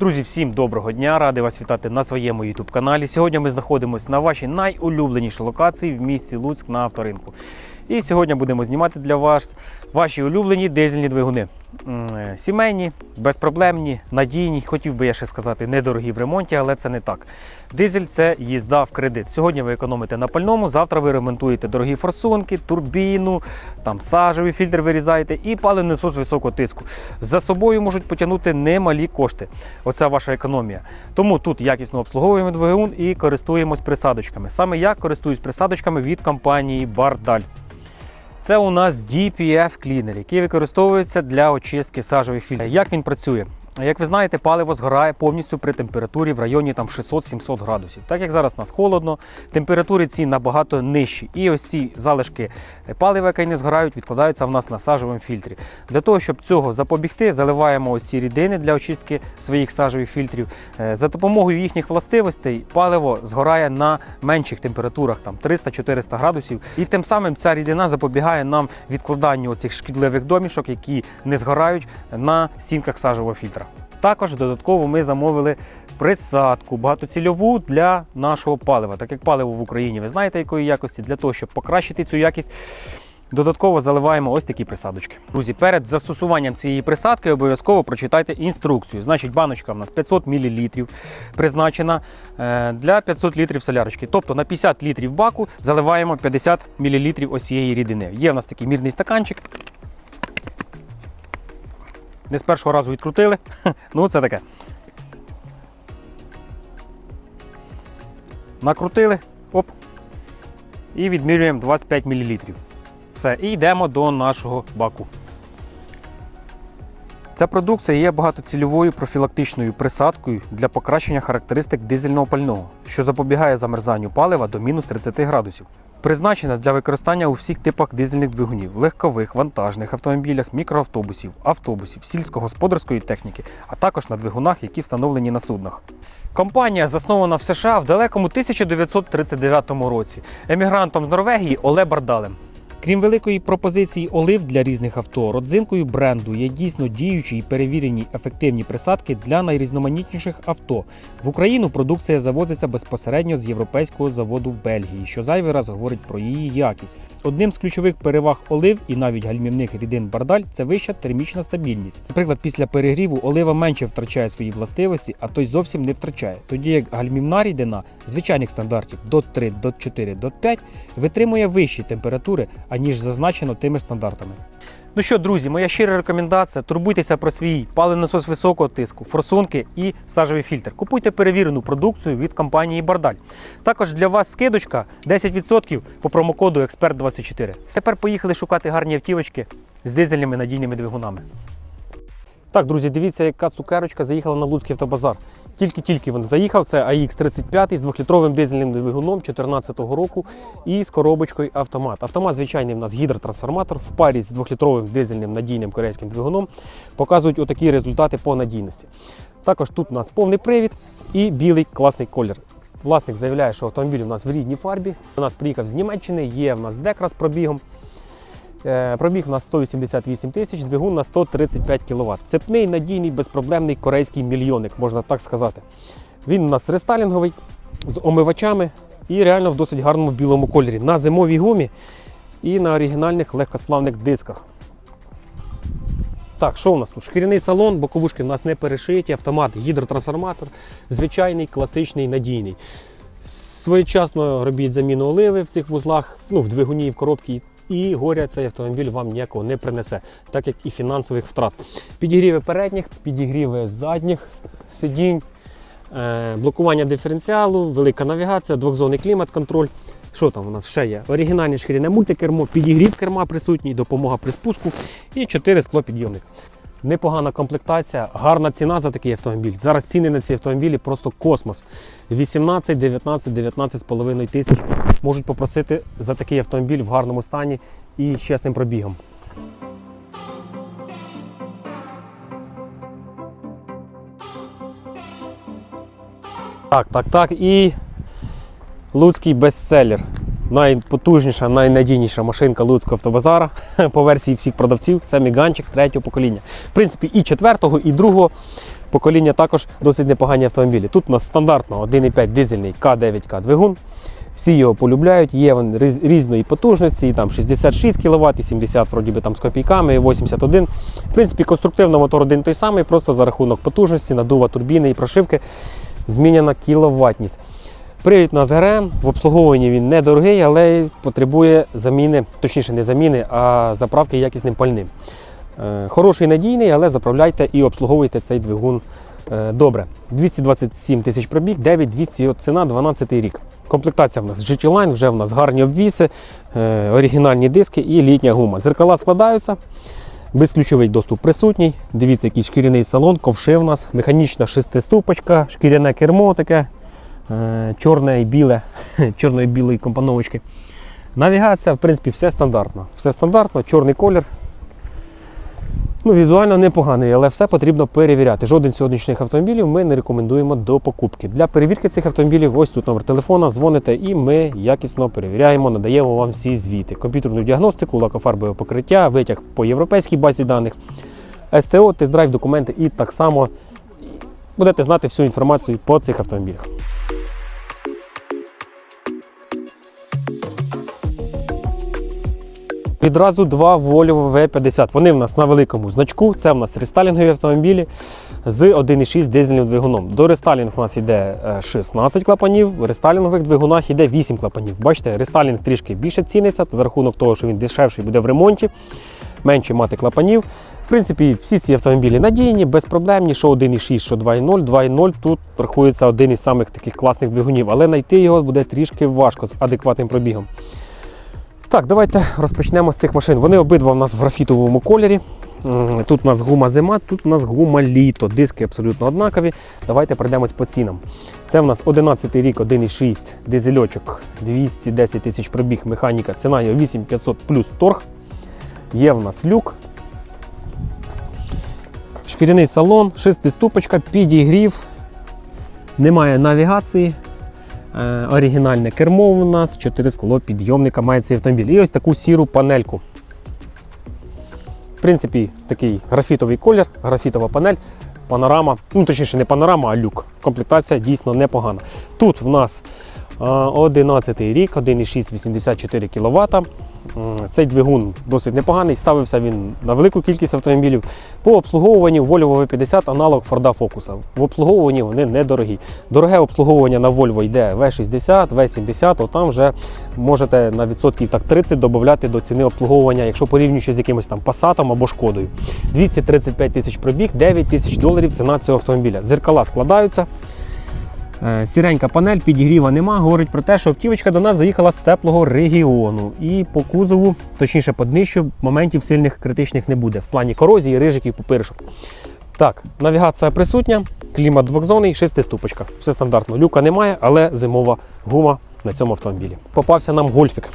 Друзі, всім доброго дня! Радий вас вітати на своєму YouTube каналі. Сьогодні ми знаходимося на вашій найулюбленішій локації в місті Луцьк на авторинку. І сьогодні будемо знімати для вас ваші улюблені дизельні двигуни. Е, Сімейні, безпроблемні, надійні, хотів би я ще сказати, недорогі в ремонті, але це не так. Дизель це їзда в кредит. Сьогодні ви економите на пальному, завтра ви ремонтуєте дорогі форсунки, турбіну, там сажевий фільтр вирізаєте і паливний насос високого тиску. За собою можуть потягнути немалі кошти. Оце ваша економія. Тому тут якісно обслуговуємо двигун і користуємось присадочками. Саме я користуюсь присадочками від компанії Бардаль. Це у нас DPF клінер, який використовується для очистки сажових фільтрів. Як він працює? Як ви знаєте, паливо згорає повністю при температурі в районі там 600-700 градусів. Так як зараз у нас холодно, температури ці набагато нижчі. І ось ці залишки палива, які не згорають, відкладаються в нас на сажовому фільтрі. Для того, щоб цього запобігти, заливаємо ось ці рідини для очистки своїх сажових фільтрів. Е, За допомогою їхніх властивостей паливо згорає на менших температурах, там 300-400 градусів. І тим самим ця рідина запобігає нам відкладанню цих шкідливих домішок, які не згорають на стінках сажового фільтра. Також додатково ми замовили присадку багатоцільову для нашого палива. Так як паливо в Україні, ви знаєте, якої якості, для того, щоб покращити цю якість. Додатково заливаємо ось такі присадочки. Друзі, перед застосуванням цієї присадки обов'язково прочитайте інструкцію. Значить, баночка в нас 500 мл призначена е, для 500 літрів солярочки. Тобто на 50 літрів баку заливаємо 50 мл ось цієї рідини. Є в нас такий мірний стаканчик. Не з першого разу відкрутили. Ну, це таке. Накрутили, оп. І відмірюємо 25 мл. Все, і йдемо до нашого баку. Ця продукція є багатоцільовою профілактичною присадкою для покращення характеристик дизельного пального, що запобігає замерзанню палива до мінус 30 градусів. Призначена для використання у всіх типах дизельних двигунів, легкових, вантажних автомобілях, мікроавтобусів, автобусів, сільськогосподарської техніки, а також на двигунах, які встановлені на суднах. Компанія заснована в США в далекому 1939 році емігрантом з Норвегії Оле Бардалем. Крім великої пропозиції олив для різних авто, родзинкою бренду є дійсно діючі і перевірені ефективні присадки для найрізноманітніших авто. В Україну продукція завозиться безпосередньо з європейського заводу в Бельгії, що зайвий раз говорить про її якість. Одним з ключових переваг олив і навіть гальмівних рідин бардаль це вища термічна стабільність. Наприклад, після перегріву олива менше втрачає свої властивості, а той зовсім не втрачає. Тоді як гальмівна рідина звичайних стандартів до 3, до 4, до 5 витримує вищі температури, аніж зазначено тими стандартами. Ну що, друзі, моя щира рекомендація: турбуйтеся про свій паливний насос високого тиску, форсунки і сажевий фільтр. Купуйте перевірену продукцію від компанії Бардаль. Також для вас скидочка 10% по промокоду Експерт 24 Тепер поїхали шукати гарні автівочки з дизельними надійними двигунами. Так, друзі, дивіться, яка цукерочка заїхала на Луцький автобазар. Тільки-тільки він заїхав. Це AX35 з 2-літровим дизельним двигуном 2014 року і з коробочкою автомат. Автомат звичайний в нас гідротрансформатор в парі з 2-літровим дизельним надійним корейським двигуном. Показують отакі результати по надійності. Також тут у нас повний привід і білий класний колір. Власник заявляє, що автомобіль у нас в рідній фарбі. У нас приїхав з Німеччини, є в нас декра пробігом. Е, Пробіг у нас 188 тисяч, двигун на 135 кВт. Цепний, надійний, безпроблемний корейський мільйонник, можна так сказати. Він у нас рестайлінговий, з омивачами і реально в досить гарному білому кольорі. На зимовій гумі і на оригінальних легкосплавних дисках. Так, що у нас тут? Шкіряний салон, боковушки в нас не перешиті, автомат, гідротрансформатор, звичайний, класичний, надійний. Своєчасно робіть заміну оливи в цих вузлах, ну, в двигуні і в коробці. І горя цей автомобіль вам ніякого не принесе, так як і фінансових втрат. Підігріви передніх, підігріви задніх сидінь, е, блокування диференціалу, велика навігація, двохзонний клімат-контроль. Що там у нас ще є? Оригінальне шкіряне мультикермо, підігрів керма присутній, допомога при спуску і 4 склопідйомник. Непогана комплектація, гарна ціна за такий автомобіль. Зараз ціни на ці автомобілі просто космос. 18, 19, 19,5 тисяч можуть попросити за такий автомобіль в гарному стані і з чесним пробігом. Так, так, так. І Луцький бестселер. Найпотужніша, найнадійніша машинка Луцького автобазара по версії всіх продавців це міганчик третього покоління. В принципі, і четвертого, і другого покоління також досить непогані автомобілі. Тут у нас стандартно 1,5 дизельний К9К двигун. Всі його полюбляють, є він різної потужності, і там 66 кВт, і 70 вроді би, там, з копійками, і 81. В принципі, конструктивно мотор один той самий, просто за рахунок потужності, надува турбіни і прошивки змінена кіловатність. Привід у нас ГРМ, в обслуговуванні він недорогий, але потребує заміни, точніше не заміни, а заправки якісним пальним. Е, Хороший надійний, але заправляйте і обслуговуйте цей двигун е, добре. 227 тисяч пробіг, 9200 от ціна, 12 рік. Комплектація в нас GT Line, вже в нас гарні обвіси, е, оригінальні диски і літня гума. Зеркала складаються. Безключовий доступ присутній. Дивіться, який шкіряний салон, ковши в нас, механічна шестиступочка, шкіряне кермо таке, чорне і біле, чорної білої компоновочки. Навігація, в принципі, все стандартно. Все стандартно, чорний колір. Ну, візуально непоганий, але все потрібно перевіряти. Жоден з сьогоднішніх автомобілів ми не рекомендуємо до покупки. Для перевірки цих автомобілів, ось тут номер телефона, дзвоните і ми якісно перевіряємо, надаємо вам всі звіти. Комп'ютерну діагностику, лакофарбове покриття, витяг по європейській базі даних, СТО, тест-драйв, документи і так само будете знати всю інформацію по цих автомобілях. Відразу два Volvo V50. Вони в нас на великому значку. Це в нас рестайлінгові автомобілі з 1,6 дизельним двигуном. До рестайлінгу у нас йде е, 16 клапанів, в рестайлінгових двигунах йде 8 клапанів. Бачите, рестайлінг трішки більше ціниться за рахунок того, що він дешевший буде в ремонті, менше мати клапанів. В принципі, всі ці автомобілі надійні, безпроблемні, що 1,6, що 2,0. 2,0 тут рахується один із самих таких класних двигунів, але знайти його буде трішки важко з адекватним пробігом. Так, давайте розпочнемо з цих машин. Вони обидва у нас в графітовому кольорі. Тут у нас гума зима, тут у нас гума літо. Диски абсолютно однакові. Давайте пройдемось по цінам. Це у нас 11 рік, 1,6 дизельочок, 210 тисяч пробіг, механіка. Ціна його 8500 плюс торг. Є в нас люк. Шкіряний салон, шестиступочка, підігрів. Немає навігації. Е, Оригінальне кермо у нас, 4 скло підйомника має цей автомобіль. І ось таку сіру панельку. В принципі, такий графітовий колір, графітова панель, панорама, ну точніше не панорама, а люк. Комплектація дійсно непогана. Тут в нас е, 11 рік, 1,684 кВт. Цей двигун досить непоганий. Ставився він на велику кількість автомобілів. По обслуговуванню Volvo V50 аналог Ford Focus. В обслуговуванні вони недорогі. Дороге обслуговування на Volvo йде V60, V70, то там вже можете на відсотків так 30 додати до ціни обслуговування, якщо порівнюючи з якимось там Passat або Шкодою. 235 тисяч пробіг, 9 тисяч доларів ціна цього автомобіля. Зеркала складаються. Е, Сіренька панель, підігріва нема. Говорить про те, що автівочка до нас заїхала з теплого регіону. І по кузову, точніше по днищу, моментів сильних критичних не буде. В плані корозії, рижиків, пупиришок. Так, навігація присутня, клімат двохзонний, шестиступочка. Все стандартно. Люка немає, але зимова гума на цьому автомобілі. Попався нам гольфік.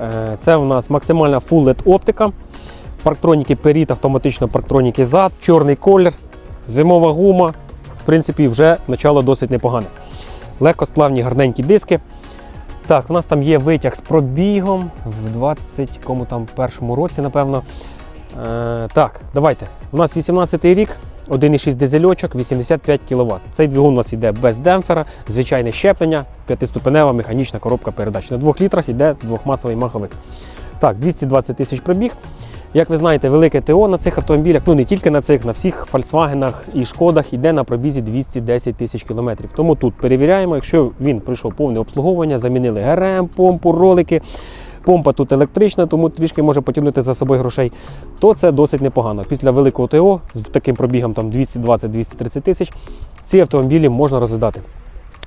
Е, Це у нас максимальна Full LED оптика. Парктроніки перед, автоматично парктроніки зад, чорний колір, зимова гума. В принципі, вже начало досить непогане. Легкосплавні гарненькі диски. Так, у нас там є витяг з пробігом в 20 кому там першому році, напевно. Е, так, давайте. У нас 18 рік, 1,6 дизельочок, 85 кВт. Цей двигун у нас йде без демпфера, звичайне щеплення, п'ятиступенева механічна коробка передач. На двох літрах йде двохмасовий маховик. Так, 220 тисяч пробіг. Як ви знаєте, велике ТО на цих автомобілях, ну не тільки на цих, на всіх Volkswagen і Шкодах йде на пробізі 210 тисяч кілометрів. Тому тут перевіряємо, якщо він пройшов повне обслуговування, замінили ГРМ, помпу, ролики. Помпа тут електрична, тому трішки може потягнути за собою грошей, то це досить непогано. Після великого ТО з таким пробігом там 220-230 тисяч ці автомобілі можна розглядати.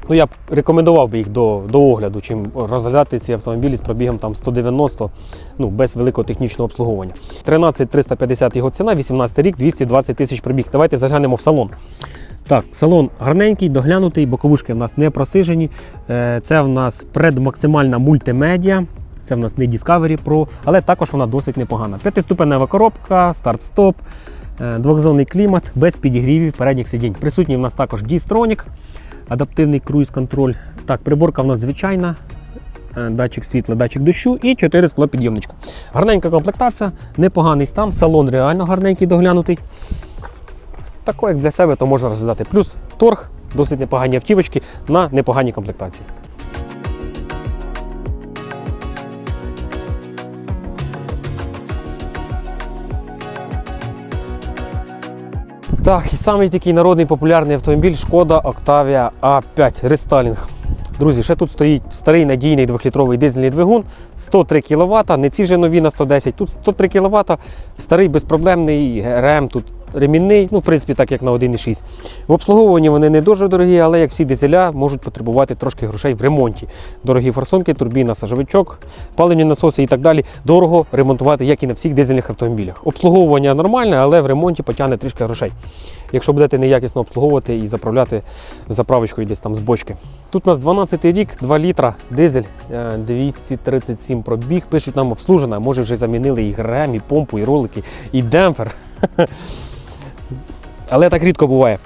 Ну, я б рекомендував би їх до, до огляду, чим розглядати ці автомобілі з пробігом там 190, ну, без великого технічного обслуговування. 13 350 його ціна, 18 рік, 220 тисяч пробіг. Давайте заглянемо в салон. Так, салон гарненький, доглянутий, боковушки в нас не просижені. Е, Це в нас предмаксимальна мультимедіа. Це в нас не Discovery Pro, але також вона досить непогана. П'ятиступенева коробка, старт-стоп, е, двохзонний клімат, без підігрівів передніх сидінь. Присутній в нас також D-Stronic, адаптивний круїз-контроль. Так, приборка в нас звичайна. е, Датчик світла, датчик дощу і 4 склопідйомничка. Гарненька комплектація, непоганий стан, салон реально гарненький доглянутий. тако, як для себе, то можна розглядати. Плюс торг, досить непогані автівочки на непоганій комплектації. Так, і самий такий народний популярний автомобіль Шкода Octavia A5 рестайлінг. Друзі, ще тут стоїть старий надійний 2-літровий дизельний двигун, 103 кВт, не ці вже нові на 110, тут 103 кВт, старий безпроблемний РМ, тут ремінний, ну, в принципі, так як на 1,6. В обслуговуванні вони не дуже дорогі, але як всі дизеля, можуть потребувати трошки грошей в ремонті. Дорогі форсунки, турбіна, сажовичок, паливні насоси і так далі. Дорого ремонтувати, як і на всіх дизельних автомобілях. Обслуговування нормальне, але в ремонті потягне трішки грошей. Якщо будете неякісно обслуговувати і заправляти заправочкою десь там з бочки. Тут у нас 12 рік, 2 літра, дизель, е, 237 пробіг. Пишуть нам обслужена, може вже замінили і ГРМ, і помпу, і ролики, і демпфер. Але так рідко буває.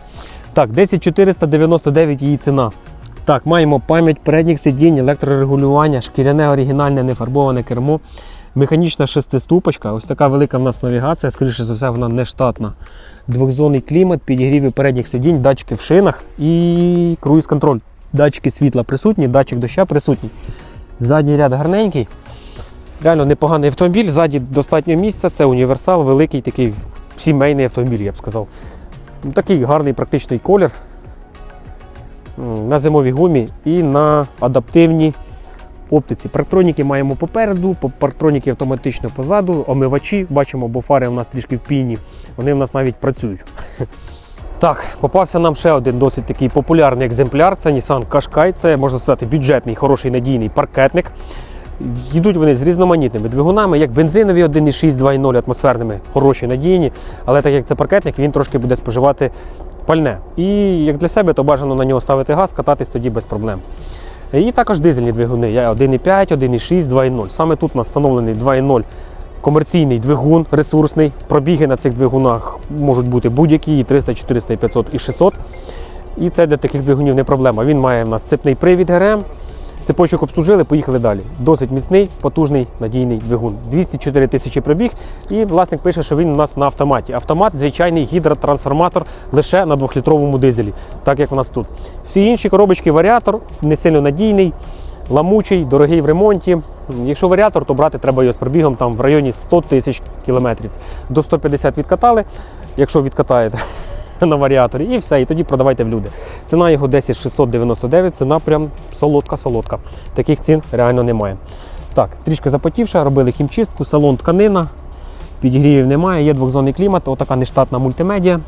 Так, 10499 її ціна. Так, маємо пам'ять передніх сидінь, електрорегулювання, шкіряне оригінальне нефарбоване кермо, механічна шестиступочка. Ось така велика в нас навігація, скоріше за все, вона не штатна. Двохзонний клімат, підігріви передніх сидінь, датчики в шинах і круїз-контроль. Датчики світла присутні, датчик доща присутній. Задній ряд гарненький. Реально непоганий автомобіль, ззаді достатньо місця, це універсал, великий такий сімейний автомобіль, я б сказав. Ну, Такий гарний практичний колір. На зимовій гумі і на адаптивній оптиці. Парктроніки маємо попереду, по- парктроніки автоматично позаду, омивачі, бачимо, бо фари у нас трішки в піні, вони в нас навіть працюють. Так, попався нам ще один досить такий популярний екземпляр. Це Nissan Qashqai, це можна сказати бюджетний, хороший надійний паркетник. Йдуть вони з різноманітними двигунами, як бензинові 1,6, 2,0 атмосферними, хороші, надійні. Але так як це паркетник, він трошки буде споживати пальне. І як для себе, то бажано на нього ставити газ, кататись тоді без проблем. І також дизельні двигуни. Я 1,5, 1,6, 2,0. Саме тут у нас встановлений 2,0 комерційний двигун, ресурсний. Пробіги на цих двигунах можуть бути будь-які, і 300, 400, і 500 і 600. І це для таких двигунів не проблема. Він має в нас цепний привід ГРМ. Цепочок обслужили, поїхали далі. Досить міцний, потужний, надійний двигун. 204 тисячі пробіг. І власник пише, що він у нас на автоматі. Автомат звичайний гідротрансформатор лише на 2-літровому дизелі, так як у нас тут. Всі інші коробочки варіатор не сильно надійний, ламучий, дорогий в ремонті. Якщо варіатор, то брати треба його з пробігом там в районі 100 тисяч кілометрів. До 150 відкатали, якщо відкатаєте на варіаторі, і все, і тоді продавайте в люди. Ціна його 10 699, ціна прям солодка-солодка. Таких цін реально немає. Так, трішки запотівша, робили хімчистку, салон тканина, підігрівів немає, є двохзонний клімат, отака нештатна мультимедіа.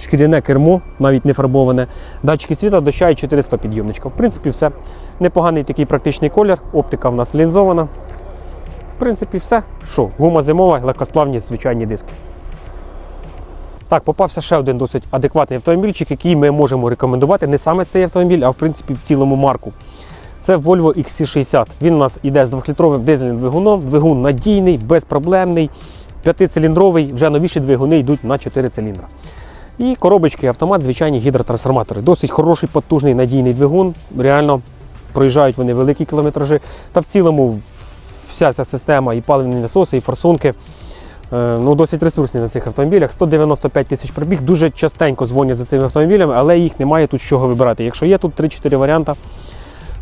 Шкіряне кермо, навіть не фарбоване. Датчики світла, доща і 400 підйомничка. В принципі, все. Непоганий такий практичний колір, оптика в нас лінзована. В принципі, все. Що, гума зимова, легкосплавні звичайні диски. Так, попався ще один досить адекватний автомобільчик, який ми можемо рекомендувати. Не саме цей автомобіль, а в принципі в цілому марку. Це Volvo XC60. Він у нас іде з 2-літровим дизельним двигуном. Двигун надійний, безпроблемний, п'ятициліндровий, вже новіші двигуни йдуть на 4 циліндра. І коробочки, автомат, звичайні гідротрансформатори. Досить хороший, потужний, надійний двигун. Реально проїжджають вони великі кілометражі. Та в цілому вся ця система, і паливні насоси, і форсунки. Е, Ну, досить ресурсні на цих автомобілях. 195 тисяч пробіг. Дуже частенько дзвонять за цими автомобілями, але їх немає тут з чого вибирати. Якщо є тут 3-4 варіанти,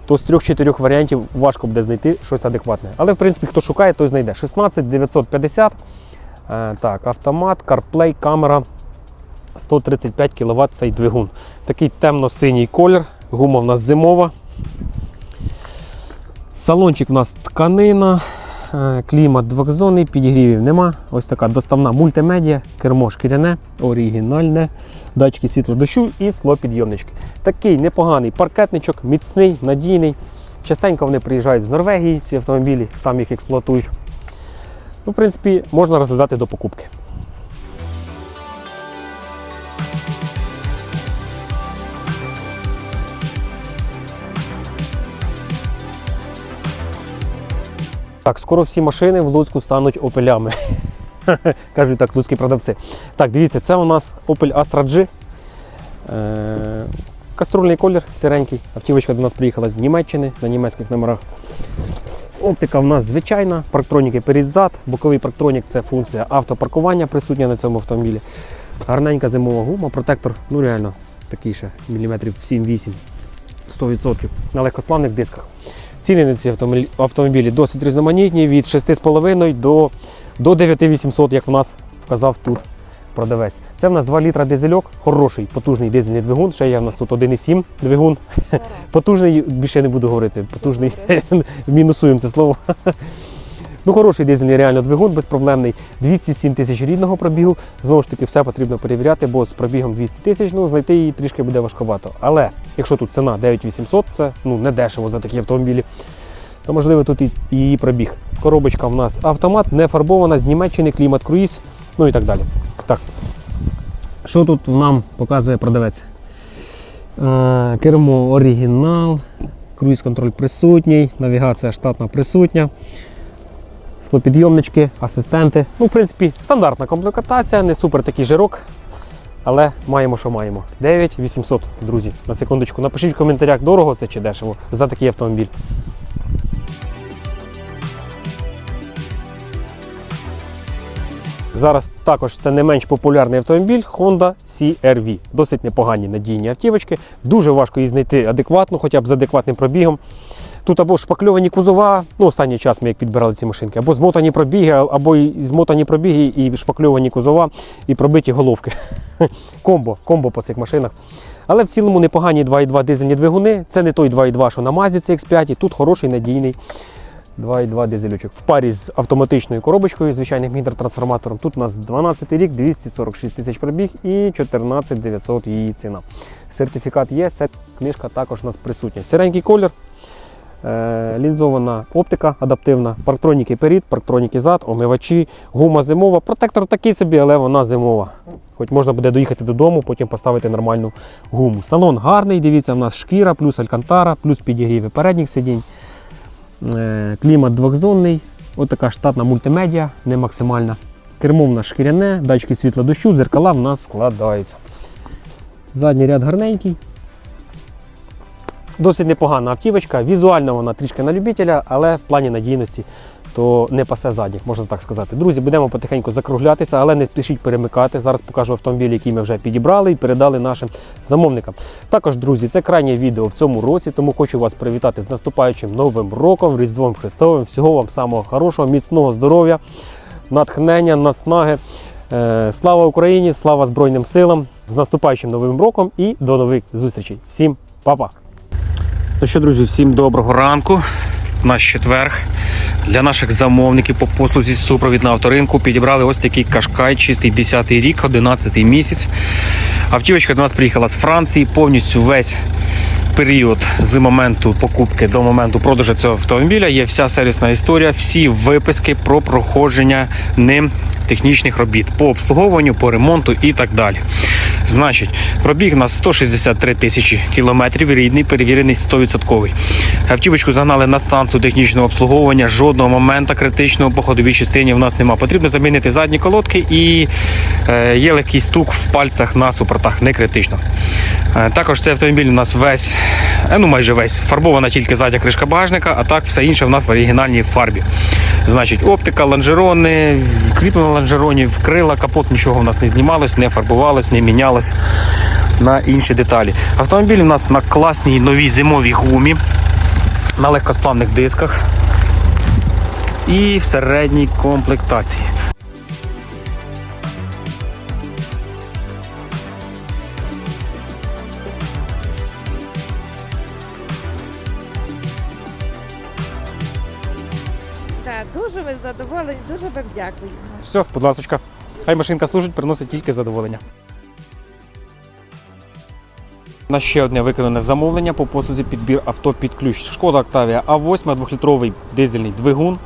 то з 3-4 варіантів важко буде знайти щось адекватне. Але в принципі, хто шукає, той знайде. 16 950. Е, Так, автомат, CarPlay, камера. 135 кВт цей двигун. Такий темно-синій колір, гума в нас зимова. Салончик у нас тканина, клімат двохзонний, підігрівів нема. Ось така доставна мультимедіа, кермо шкіряне, оригінальне, датчики світлодощу і склопідйомнички. Такий непоганий паркетничок, міцний, надійний. Частенько вони приїжджають з Норвегії, ці автомобілі, там їх експлуатують. Ну, в принципі, можна розглядати до покупки. Так, скоро всі машини в Луцьку стануть опелями. Кажуть так, луцькі продавці. Так, дивіться, це у нас Opel Astra G. Е, Каструльний колір сіренький. Автівочка до нас приїхала з Німеччини на німецьких номерах. Оптика в нас звичайна, парктроніки перед-зад, боковий парктронік це функція автопаркування присутня на цьому автомобілі. Гарненька зимова гума, протектор, ну реально такий ще міліметрів 7-8, 100% на легкосплавних дисках. Ціни на ці автомобілі- досить різноманітні, від 6,5 до, до 9800, як в нас вказав тут продавець. Це в нас 2 літра дизельок, хороший, потужний дизельний двигун. Ще є в нас тут 1,7 двигун. Потужний, більше не буду говорити. Потужний, мінусуємо це слово. Ну, хороший дизельний реально двигун, безпроблемний. 207 тисяч рідного пробігу. Знову ж таки, все потрібно перевіряти, бо з пробігом 200 тисяч ну, знайти її трішки буде важковато. Але якщо тут ціна 9800, це ну, не дешево за такі автомобілі, то можливо тут і її пробіг. Коробочка в нас автомат, не фарбована з Німеччини, клімат круїз, ну і так далі. Так. Що тут нам показує продавець? Е, Кермо оригінал, круїз контроль присутній, навігація штатна присутня. Склопідйомнички, асистенти. Ну, в принципі, стандартна комплектація, не супер такий жирок. Але маємо, що маємо. 9800, друзі. На секундочку. Напишіть в коментарях, дорого це чи дешево за такий автомобіль. Зараз також це не менш популярний автомобіль Honda CR-V. Досить непогані надійні автівочки. Дуже важко її знайти адекватно, хоча б з адекватним пробігом. Тут або шпакльовані кузова, ну останній час ми як підбирали ці машинки, або змотані пробіги, або і змотані пробіги, і шпакльовані кузова, і пробиті головки. комбо, комбо по цих машинах. Але в цілому непогані 2,2 дизельні двигуни. Це не той 2,2, що на Mazda CX5, тут хороший надійний 2,2 дизелючок. В парі з автоматичною коробочкою, звичайним гідротрансформатором. Тут у нас 12 рік, 246 тисяч пробіг і 14 900 її ціна. Сертифікат є, книжка також у нас присутня. Сіренький колір, лінзована оптика адаптивна, парктроніки перед, парктроніки зад, омивачі, гума зимова. Протектор такий собі, але вона зимова. Хоч можна буде доїхати додому, потім поставити нормальну гуму. Салон гарний, дивіться, в нас шкіра, плюс алькантара, плюс підігріви передніх сидінь. Е, Клімат двохзонний, от така штатна мультимедіа, не максимальна. Кермо в нас шкіряне, датчики світла дощу, дзеркала в нас складаються. Задній ряд гарненький. Досить непогана автівочка. Візуально вона трішки на любителя, але в плані надійності то не пасе задніх, можна так сказати. Друзі, будемо потихеньку закруглятися, але не спішіть перемикати. Зараз покажу автомобіль, який ми вже підібрали і передали нашим замовникам. Також, друзі, це крайнє відео в цьому році, тому хочу вас привітати з наступаючим новим роком, Різдвом Христовим. Всього вам самого хорошого, міцного здоров'я, натхнення, наснаги. Е, Слава Україні! Слава Збройним силам! З наступаючим новим роком і до нових зустрічей. Всім па-па! Ну що, друзі, всім доброго ранку. Наш четверг. Для наших замовників по послузі супровід на авторинку підібрали ось такий кашкай, чистий 10-й рік, 11-й місяць. Автівочка до нас приїхала з Франції, повністю весь період з моменту покупки до моменту продажу цього автомобіля є вся сервісна історія, всі виписки про проходження ним технічних робіт по обслуговуванню, по ремонту і так далі. Значить, пробіг на 163 тисячі кілометрів, рідний, перевірений 100%. Автівочку загнали на станцію технічного обслуговування. Жодного моменту критичного по ходовій частині в нас немає. Потрібно замінити задні колодки і е, є легкий стук в пальцях на супортах, не критично. Е, також цей автомобіль у нас весь, е, ну майже весь, фарбована тільки задня кришка багажника, а так все інше в нас в оригінальній фарбі. Значить, оптика, лонжерони, кріплення лонжеронів, крила, капот, нічого в нас не знімалось, не фарбувалось, не мінялось на інші деталі. Автомобіль у нас на класній новій зимовій гумі, на легкосплавних дисках і в середній комплектації. Дуже вам дякую. Все, будь ласка. Хай машинка служить, приносить тільки задоволення. На ще одне виконане замовлення по послузі підбір авто під ключ. Шкода Octavia А8, 2-літровий дизельний двигун.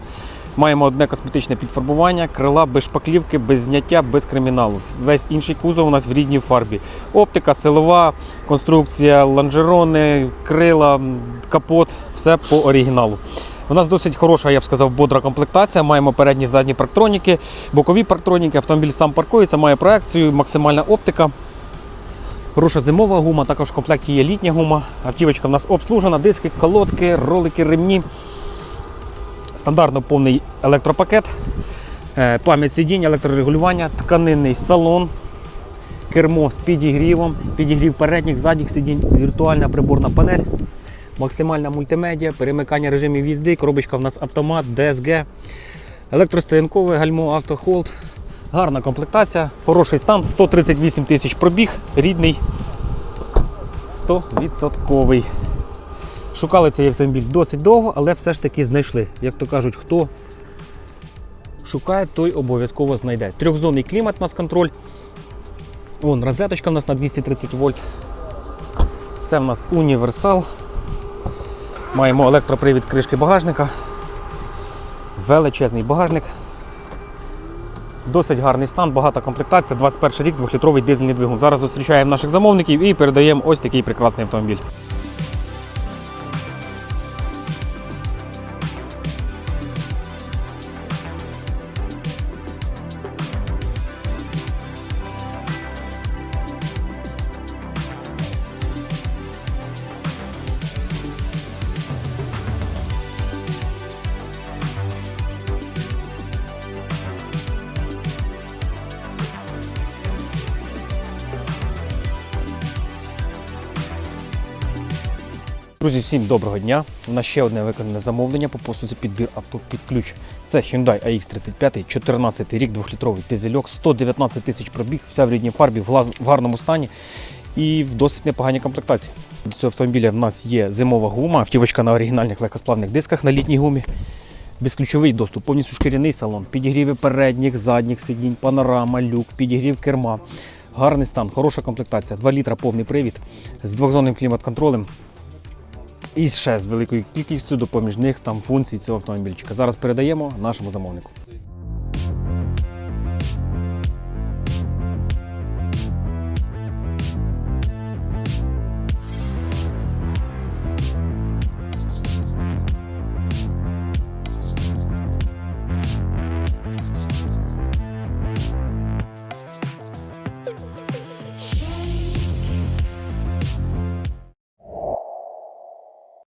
Маємо одне косметичне підфарбування, крила без шпаклівки, без зняття, без криміналу. Весь інший кузов у нас в рідній фарбі. Оптика, силова, конструкція, лонжерони, крила, капот все по оригіналу. У нас досить хороша, я б сказав, бодра комплектація. Маємо передні задні парктроніки, бокові парктроніки. Автомобіль сам паркується, має проекцію, максимальна оптика. Хороша зимова гума, також в комплекті є літня гума. Автівочка в нас обслужена, диски, колодки, ролики, ремні. Стандартно повний електропакет, е, пам'ять сидінь, електрорегулювання, тканинний салон, кермо з підігрівом, підігрів передніх, задніх сидінь, віртуальна приборна панель, максимальна мультимедіа, перемикання режимів їзди, коробочка в нас автомат, DSG, електростоянкове гальмо, автохолд. Гарна комплектація, хороший стан, 138 тисяч пробіг, рідний 100%. Шукали цей автомобіль досить довго, але все ж таки знайшли. Як то кажуть, хто шукає, той обов'язково знайде. Трьохзонний клімат у нас контроль. Вон розеточка у нас на 230 вольт. Це в нас універсал. Маємо електропривід кришки багажника. Величезний багажник. Досить гарний стан, багата комплектація, 21 рік, 2-літровий дизельний двигун. Зараз зустрічаємо наших замовників і передаємо ось такий прекрасний автомобіль. Друзі, всім доброго дня. У нас ще одне виконане замовлення по послузі підбір авто під ключ. Це Hyundai AX35, 14 рік, 2-літровий дизельок, 119 тисяч пробіг, вся в рідній фарбі, в, гарному стані і в досить непоганій комплектації. До цього автомобіля в нас є зимова гума, автівочка на оригінальних легкосплавних дисках на літній гумі. Безключовий доступ, повністю шкіряний салон, підігріви передніх, задніх сидінь, панорама, люк, підігрів керма. Гарний стан, хороша комплектація, 2 літра повний привід з двохзонним клімат-контролем. І ще з великою кількістю допоміжних там функцій цього автомобільчика. Зараз передаємо нашому замовнику.